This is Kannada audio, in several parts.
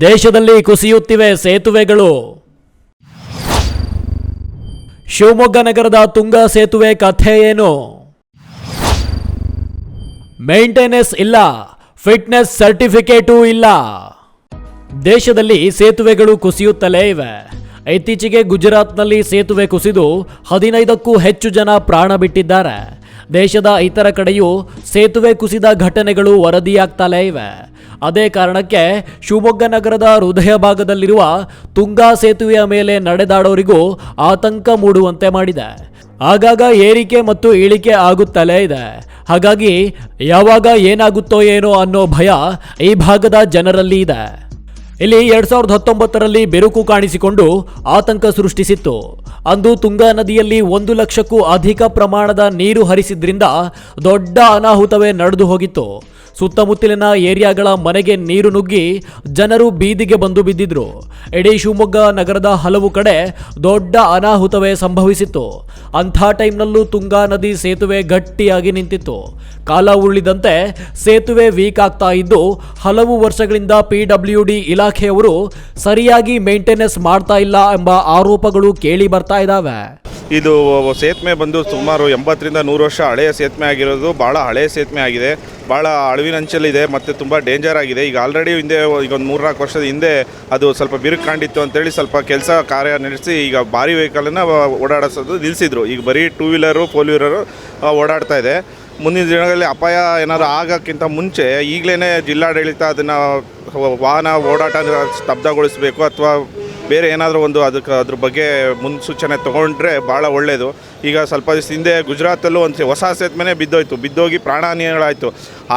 ದೇಶದಲ್ಲಿ ಕುಸಿಯುತ್ತಿವೆ ಸೇತುವೆಗಳು. ಶಿವಮೊಗ್ಗ ನಗರದ ತುಂಗಾ ಸೇತುವೆ ಕಥೆ ಏನು? ಮೇಂಟೆನೆನ್ಸ್ ಇಲ್ಲ, ಫಿಟ್ನೆಸ್ ಸರ್ಟಿಫಿಕೇಟೂ ಇಲ್ಲ. ದೇಶದಲ್ಲಿ ಸೇತುವೆಗಳು ಕುಸಿಯುತ್ತಲೇ ಇವೆ. ಇತ್ತೀಚೆಗೆ ಗುಜರಾತ್ನಲ್ಲಿ ಸೇತುವೆ ಕುಸಿದು ಹದಿನೈದಕ್ಕೂ ಹೆಚ್ಚು ಜನ ಪ್ರಾಣ ಬಿಟ್ಟಿದ್ದಾರೆ. ದೇಶದ ಇತರ ಕಡೆಯೂ ಸೇತುವೆ ಕುಸಿದ ಘಟನೆಗಳು ವರದಿಯಾಗ್ತಲೇ ಇವೆ. ಅದೇ ಕಾರಣಕ್ಕೆ ಶಿವಮೊಗ್ಗ ನಗರದ ಹೃದಯ ಭಾಗದಲ್ಲಿರುವ ತುಂಗಾ ಸೇತುವೆಯ ಮೇಲೆ ನಡೆದಾಡೋರಿಗೂ ಆತಂಕ ಮೂಡುವಂತೆ ಮಾಡಿದೆ. ಆಗಾಗ ಏರಿಕೆ ಮತ್ತು ಇಳಿಕೆ ಆಗುತ್ತಲೇ ಇದೆ. ಹಾಗಾಗಿ ಯಾವಾಗ ಏನಾಗುತ್ತೋ ಏನೋ ಅನ್ನೋ ಭಯ ಈ ಭಾಗದ ಜನರಲ್ಲಿ ಇದೆ. ಇಲ್ಲಿ ಎರಡ್ ಸಾವಿರದ ಹತ್ತೊಂಬತ್ತರಲ್ಲಿ ಬೆರುಕು ಕಾಣಿಸಿಕೊಂಡು ಆತಂಕ ಸೃಷ್ಟಿಸಿತ್ತು. ಅಂದು ತುಂಗಾ ನದಿಯಲ್ಲಿ ಒಂದು ಲಕ್ಷಕ್ಕೂ ಅಧಿಕ ಪ್ರಮಾಣದ ನೀರು ಹರಿಸಿದ್ರಿಂದ ದೊಡ್ಡ ಅನಾಹುತವೇ ನಡೆದು ಹೋಗಿತ್ತು ಸುತ್ತಮುತ್ತಲಿನ ಏರಿಯಾಗಳ ಮನೆಗೆ ನೀರು ನುಗ್ಗಿ ಜನರು ಬೀದಿಗೆ ಬಂದು ಬಿದ್ದಿದ್ರು. ಇಡೀ ಶಿವಮೊಗ್ಗ ನಗರದ ಹಲವು ಕಡೆ ದೊಡ್ಡ ಅನಾಹುತವೇ ಸಂಭವಿಸಿತ್ತು. ಅಂಥ ಟೈಮ್ನಲ್ಲೂ ತುಂಗಾ ನದಿ ಸೇತುವೆ ಗಟ್ಟಿಯಾಗಿ ನಿಂತಿತ್ತು. ಕಾಲ ಉರುಳಿದಂತೆ ಸೇತುವೆ ವೀಕ್ ಆಗ್ತಾ ಇದ್ದು, ಹಲವು ವರ್ಷಗಳಿಂದ ಪಿ ಡಬ್ಲ್ಯೂ ಡಿ ಇಲಾಖೆಯವರು ಸರಿಯಾಗಿ ಮೇಂಟೆನೆನ್ಸ್ ಮಾಡ್ತಾ ಇಲ್ಲ ಎಂಬ ಆರೋಪಗಳು ಕೇಳಿ ಬರ್ತಾ ಇದ್ದಾವೆ ಇದು ಸೇತುವೆ ಬಂದು ಸುಮಾರು ಎಂಬತ್ತರಿಂದ ನೂರು ವರ್ಷ ಹಳೆಯ ಸೇತುವೆ ಆಗಿರೋದು. ಭಾಳ ಹಳೆಯ ಸೇತುವೆ ಆಗಿದೆ. ಭಾಳ ಅಂಚಲಿದೆ ಮತ್ತು ತುಂಬ ಡೇಂಜರ್ ಆಗಿದೆ. ಈಗ ಆಲ್ರೆಡಿ ಹಿಂದೆ ಈಗ ಒಂದು ಮೂರ್ನಾಲ್ಕು ವರ್ಷದ ಹಿಂದೆ ಅದು ಸ್ವಲ್ಪ ಬಿರುಕು ಕಾಣಿತ್ತು ಅಂತೇಳಿ ಸ್ವಲ್ಪ ಕೆಲಸ ಕಾರ್ಯ ನಡೆಸಿ ಈಗ ಭಾರಿ ವೆಹಿಕಲನ್ನು ಓಡಾಡಿಸೋದು ನಿಲ್ಲಿಸಿದ್ರು ಈಗ ಬರೀ ಟೂ ವೀಲರು ಫೋರ್ ವೀಲರು ಓಡಾಡ್ತಾ ಇದೆ. ಮುಂದಿನ ದಿನಗಳಲ್ಲಿ ಅಪಾಯ ಏನಾದರೂ ಆಗೋಕ್ಕಿಂತ ಮುಂಚೆ ಈಗಲೇ ಜಿಲ್ಲಾಡಳಿತ ಅದನ್ನು ವಾಹನ ಓಡಾಟ ಸ್ತಬ್ಧಗೊಳಿಸಬೇಕು ಅಥವಾ ಬೇರೆ ಏನಾದರೂ ಒಂದು ಅದಕ್ಕೆ ಅದ್ರ ಬಗ್ಗೆ ಮುನ್ಸೂಚನೆ ತೊಗೊಂಡ್ರೆ ಭಾಳ ಒಳ್ಳೆಯದು ಈಗ ಸ್ವಲ್ಪ ದಿವಸ ಹಿಂದೆ ಗುಜರಾತಲ್ಲೂ ಒಂದು ಹೊಸ ಸೇತುವೆ ಬಿದ್ದೋಯ್ತು. ಬಿದ್ದೋಗಿ ಪ್ರಾಣಹಾನಿಗಳಾಯಿತು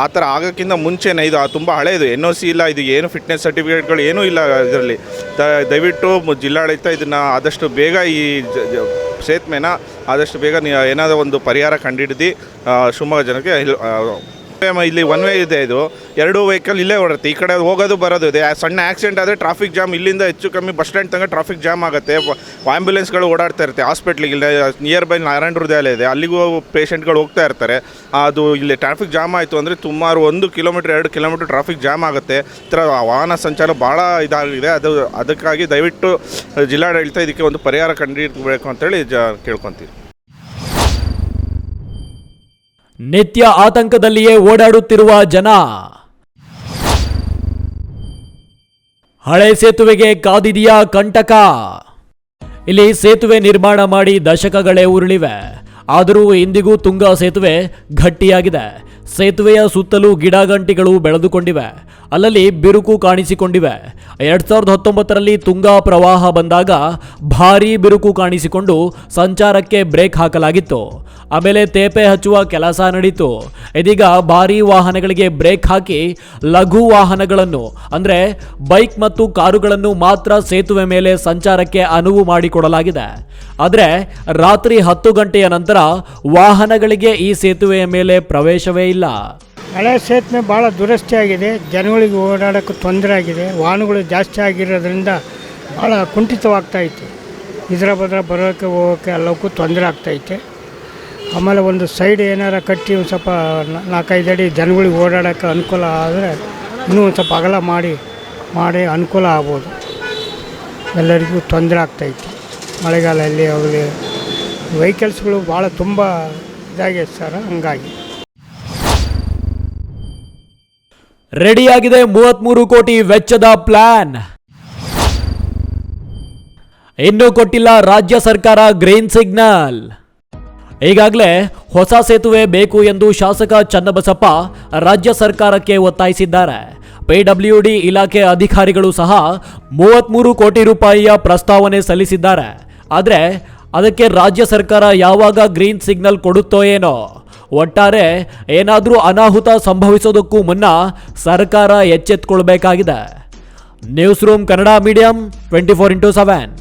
ಆ ಥರ ಆಗೋಕ್ಕಿಂತ ಮುಂಚೆನೇ ಇದು ತುಂಬ ಹಳೆಯದು ಎನ್ ಒ ಸಿ ಇಲ್ಲ, ಇದು ಏನು ಫಿಟ್ನೆಸ್ ಸರ್ಟಿಫಿಕೇಟ್ಗಳು ಏನೂ ಇಲ್ಲ ಇದರಲ್ಲಿ. ದಯವಿಟ್ಟು ಜಿಲ್ಲಾಡಳಿತ ಇದನ್ನು ಆದಷ್ಟು ಬೇಗ ಈ ಸೇತುವೆನ ಆದಷ್ಟು ಬೇಗ ಏನಾದರೂ ಒಂದು ಪರಿಹಾರ ಕಂಡುಹಿಡಿದು ಶಿವಮೊಗ್ಗ ಜನಕ್ಕೆ ಇಲ್ಲಿ ಒನ್ ವೇ ಇದೆ ಇದು. ಎರಡು ವೆಹಿಕಲ್ ಇಲ್ಲೇ ಓಡುತ್ತೆ ಈ ಕಡೆ ಹೋಗೋದು ಬರೋದು ಇದೆ. ಸಣ್ಣ ಆಕ್ಸಿಡೆಂಟ್ ಆದರೆ ಟ್ರಾಫಿಕ್ ಜಾಮ್ ಇಲ್ಲಿಂದ ಹೆಚ್ಚು ಕಮ್ಮಿ ಬಸ್ ಸ್ಟ್ಯಾಂಡ್ ತನಕ ಟ್ರಾಫಿಕ್ ಜಾಮ್ ಆಗುತ್ತೆ. ಆಂಬ್ಯುಲೆನ್ಸ್ಗಳು ಓಡಾಡ್ತಾ ಇರುತ್ತೆ. ಹಾಸ್ಪಿಟ್ಲಿಗೆ ಇಲ್ಲ ನಿಯರ್ ಬೈ ನಾರಾಯಣ ಹೃದಯಾಲಯ ಇದೆ. ಅಲ್ಲಿಗೂ ಪೇಷಂಟ್ಗಳು ಹೋಗ್ತಾ ಇರ್ತಾರೆ. ಅದು ಇಲ್ಲಿ ಟ್ರಾಫಿಕ್ ಜಾಮ್ ಆಯಿತು ಅಂದರೆ ಸುಮಾರು ಒಂದು ಕಿಲೋಮೀಟ್ರ್ ಎರಡು ಕಿಲೋಮೀಟ್ರ್ ಟ್ರಾಫಿಕ್ ಜಾಮ್ ಆಗುತ್ತೆ. ಈ ಥರ ವಾಹನ ಸಂಚಾರ ಭಾಳ ಇದಾಗಿದೆ. ಅದು, ಅದಕ್ಕಾಗಿ ದಯವಿಟ್ಟು ಜಿಲ್ಲಾಡಳಿತ ಇದಕ್ಕೆ ಒಂದು ಪರಿಹಾರ ಕಂಡುಹಿಡಬೇಕು ಅಂತೇಳಿ ಜ, ಕೇಳ್ಕೊತೀವಿ. ನಿತ್ಯ ಆತಂಕದಲ್ಲಿಯೇ ಓಡಾಡುತ್ತಿರುವ ಜನ. ಹಳೆ ಸೇತುವೆಗೆ ಕಾದಿದೆಯಾ ಕಂಟಕ? ಇಲ್ಲಿ ಸೇತುವೆ ನಿರ್ಮಾಣ ಮಾಡಿ ದಶಕಗಳೇ ಉರುಳಿವೆ. ಆದರೂ ಇಂದಿಗೂ ತುಂಗಾ ಸೇತುವೆ ಗಟ್ಟಿಯಾಗಿದೆ. ಸೇತುವೆಯ ಸುತ್ತಲೂ ಗಿಡಗಂಟಿಗಳು ಬೆಳೆದುಕೊಂಡಿವೆ. ಅಲ್ಲಲ್ಲಿ ಬಿರುಕು ಕಾಣಿಸಿಕೊಂಡಿವೆ. ಎರಡ್ ಸಾವಿರದ ಹತ್ತೊಂಬತ್ತರಲ್ಲಿ ತುಂಗಾ ಪ್ರವಾಹ ಬಂದಾಗ ಭಾರೀ ಬಿರುಕು ಕಾಣಿಸಿಕೊಂಡು ಸಂಚಾರಕ್ಕೆ ಬ್ರೇಕ್ ಹಾಕಲಾಗಿತ್ತು. ಆಮೇಲೆ ತೇಪೆ ಹಚ್ಚುವ ಕೆಲಸ ನಡೀತು. ಇದೀಗ ಭಾರೀ ವಾಹನಗಳಿಗೆ ಬ್ರೇಕ್ ಹಾಕಿ ಲಘು ವಾಹನಗಳನ್ನು, ಅಂದರೆ ಬೈಕ್ ಮತ್ತು ಕಾರುಗಳನ್ನು ಮಾತ್ರ ಸೇತುವೆ ಮೇಲೆ ಸಂಚಾರಕ್ಕೆ ಅನುವು ಮಾಡಿಕೊಡಲಾಗಿದೆ. ಆದರೆ ರಾತ್ರಿ ಹತ್ತು ಗಂಟೆಯ ನಂತರ ವಾಹನಗಳಿಗೆ ಈ ಸೇತುವೆಯ ಮೇಲೆ ಪ್ರವೇಶವೇ ಇಲ್ಲ. ಹಳೆ ಸೇತುವೆ ಭಾಳ ದುರಸ್ತಿ ಆಗಿದೆ. ಜನಗಳಿಗೆ ಓಡಾಡೋಕ್ಕೆ ತೊಂದರೆ ಆಗಿದೆ. ವಾಹನಗಳು ಜಾಸ್ತಿ ಆಗಿರೋದ್ರಿಂದ ಭಾಳ ಕುಂಠಿತವಾಗ್ತಾ ಐತೆ ಇದರ ಬದ್ರ ಬರೋಕ್ಕೆ ಹೋಗೋಕ್ಕೆ ಎಲ್ಲಕ್ಕೂ ತೊಂದರೆ ಆಗ್ತೈತೆ ಆಮೇಲೆ ಒಂದು ಸೈಡ್ ಏನಾರ ಕಟ್ಟಿ ಒಂದು ಸ್ವಲ್ಪ ನಾಲ್ಕೈದು ಅಡಿ ಜನಗಳಿಗೆ ಓಡಾಡೋಕ್ಕೆ ಅನುಕೂಲ ಆದರೆ ಇನ್ನೂ ಒಂದು ಸ್ವಲ್ಪ ಅಗಲ ಮಾಡಿ ಮಾಡಿ ಅನುಕೂಲ ಆಗ್ಬೋದು. ಎಲ್ಲರಿಗೂ ತೊಂದರೆ ಆಗ್ತೈತೆ ಮಳೆಗಾಲದಲ್ಲಿ ಆಗಲಿ ವೆಹಿಕಲ್ಸ್ಗಳು ಭಾಳ ತುಂಬ ಇದಾಗಿದೆ ಸರ್, ಹಂಗಾಗಿ. ರೆಡಿಯಾಗಿದೆ ಮೂವತ್ಮೂರು ಕೋಟಿ ವೆಚ್ಚದ ಪ್ಲಾನ್. ಇನ್ನೂ ಕೊಟ್ಟಿಲ್ಲ ರಾಜ್ಯ ಸರ್ಕಾರ ಗ್ರೀನ್ ಸಿಗ್ನಲ್. ಈಗಾಗಲೇ ಹೊಸ ಸೇತುವೆ ಬೇಕು ಎಂದು ಶಾಸಕ ಚನ್ನಬಸಪ್ಪ ರಾಜ್ಯ ಸರ್ಕಾರಕ್ಕೆ ಒತ್ತಾಯಿಸಿದ್ದಾರೆ. ಪಿಡಬ್ಲ್ಯೂಡಿ ಇಲಾಖೆ ಅಧಿಕಾರಿಗಳು ಸಹ ಮೂವತ್ಮೂರು ಕೋಟಿ ರೂಪಾಯಿಯ ಪ್ರಸ್ತಾವನೆ ಸಲ್ಲಿಸಿದ್ದಾರೆ. ಆದರೆ ಅದಕ್ಕೆ ರಾಜ್ಯ ಸರ್ಕಾರ ಯಾವಾಗ ಗ್ರೀನ್ ಸಿಗ್ನಲ್ ಕೊಡುತ್ತೋ ಏನೋ. ಒಟ್ಟಾರೆ ಏನಾದರೂ ಅನಾಹುತ ಸಂಭವಿಸೋದಕ್ಕೂ ಮುನ್ನ ಸರ್ಕಾರ ಎಚ್ಚೆತ್ಕೊಳ್ಬೇಕಾಗಿದೆ. News room Kannada medium twenty four into seven